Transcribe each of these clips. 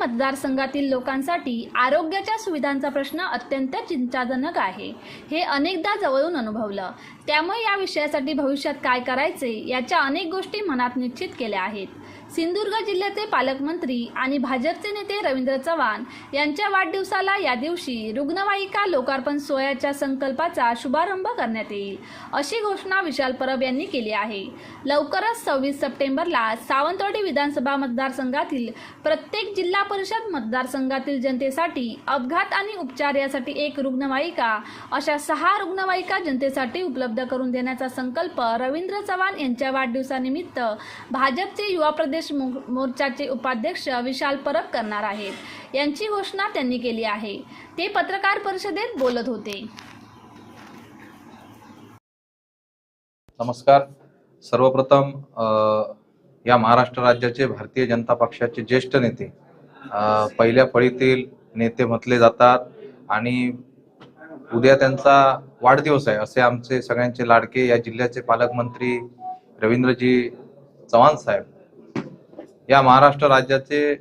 मतदारसंघातील लोकांसाठी आरोग्याच्या सुविधांचा प्रश्न अत्यंत चिंताजनक आहे. हे अनेकदा जवळून अनुभवलं. त्यामुळे या विषयासाठी भविष्यात काय करायचे याच्या अनेक गोष्टी मनात निश्चित केल्या आहेत. सिंधुदुर्ग जिल्ह्याचे पालकमंत्री आणि भाजपचे नेते रवींद्र चव्हाण यांच्या वाढदिवसाला या दिवशी रुग्णवाहिका लोकार्पण सोहळ्याच्या संकल्पाचा शुभारंभ करण्यात येईल अशी घोषणा विशाल परब यांनी केली आहे. लवकरच सव्वीस सप्टेंबरला सावंतवाडी विधानसभा मतदारसंघातील प्रत्येक जिल्हा परिषद मतदारसंघातील जनतेसाठी अपघात आणि उपचार यासाठी एक रुग्णवाहिका अशा सहा रुग्णवाहिका जनतेसाठी उपलब्ध करून देण्याचा संकल्प रवींद्र चव्हाण यांच्या वाढदिवसानिमित्त भाजपचे युवा प्रदेश प्रदेश मोर्चाचे उपाध्यक्ष विशाल परब करणार आहेत. यांची घोषणा त्यांनी केली आहे. ते पत्रकार परिषदेत बोलत होते. नमस्कार. सर्वप्रथम या महाराष्ट्र राज्याचे भारतीय जनता पक्षाचे ज्येष्ठ नेते पहिल्या फळीतील नेते म्हटले जातात आणि उद्या त्यांचा वाढदिवस आहे असे आमचे सगळ्यांचे लाडके या जिल्ह्याचे पालकमंत्री रवींद्रजी चव्हाण साहेब या महाराष्ट्र राज्याचे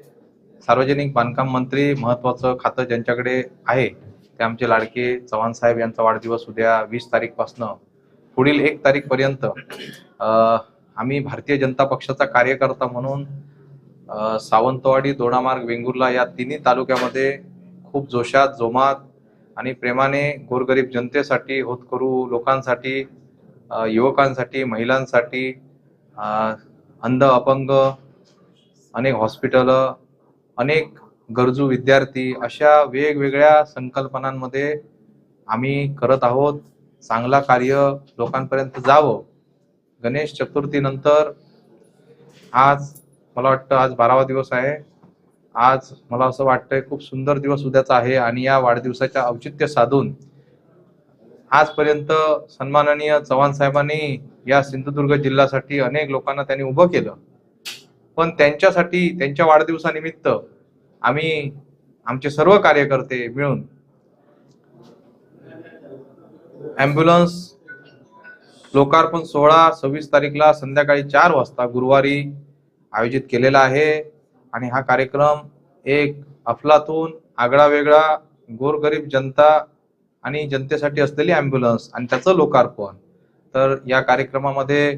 सार्वजनिक बांधकाम मंत्री महत्वाचं खातं ज्यांच्याकडे आहे ते आमचे लाडके चव्हाण साहेब यांचा वाढदिवस उद्या वीस तारीखपासनं. पुढील एक तारीखपर्यंत आम्ही भारतीय जनता पक्षाचा कार्यकर्ता म्हणून सावंतवाडी दोडामार्ग वेंगुर्ला या तिन्ही तालुक्यामध्ये खूप जोशात जोमात आणि प्रेमाने गोरगरीब जनतेसाठी होतकरू लोकांसाठी युवकांसाठी महिलांसाठी अंध अपंग अनेक हॉस्पिटलं अनेक गरजू विद्यार्थी अशा वेगवेगळ्या संकल्पनांमध्ये आम्ही करत आहोत. चांगला कार्य लोकांपर्यंत जावं. गणेश चतुर्थीनंतर आज मला वाटतं आज बारावा दिवस आहे. आज मला असं वाटतंय खूप सुंदर दिवस उद्याचा आहे आणि या वाढदिवसाच्या औचित्य साधून आजपर्यंत सन्माननीय चव्हाण साहेबांनी या सिंधुदुर्ग जिल्ह्यासाठी अनेक लोकांना त्यांनी उभं केलं. पण त्यांच्यासाठी त्यांच्या वाढदिवसानिमित्त आम्ही आमचे सर्व कार्यकर्ते मिळून ॲम्ब्युलन्स लोकार्पण सोहळा सव्वीस तारीखला संध्याकाळी चार वाजता गुरुवारी आयोजित केलेला आहे. आणि हा कार्यक्रम एक अफलातून आगळा वेगळा गोरगरीब जनता आणि जनतेसाठी असलेली ॲम्ब्युलन्स आणि त्याचं लोकार्पण. तर या कार्यक्रमामध्ये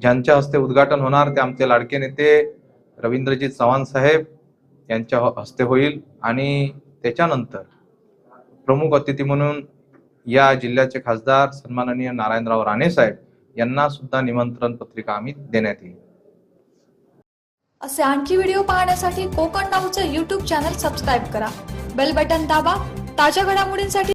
ज्यांच्या हस्ते उद्घाटन होणार ते आमचे लाडके नेते रवींद्रजी चव्हाण साहेब यांच्या हस्ते होईल. आणि त्याच्यानंतर प्रमुख अतिथी म्हणून या जिल्ह्याचे खासदार सन्माननीय नारायणराव राणे साहेब यांना सुद्धा निमंत्रण पत्रिका आम्ही देण्यात येईल. असे आणखी व्हिडिओ पाहण्यासाठी कोकण नाऊचं युट्यूब चॅनल सबस्क्राईब करा. बेल बटन दाबा. ताज्या घडामोडींसाठी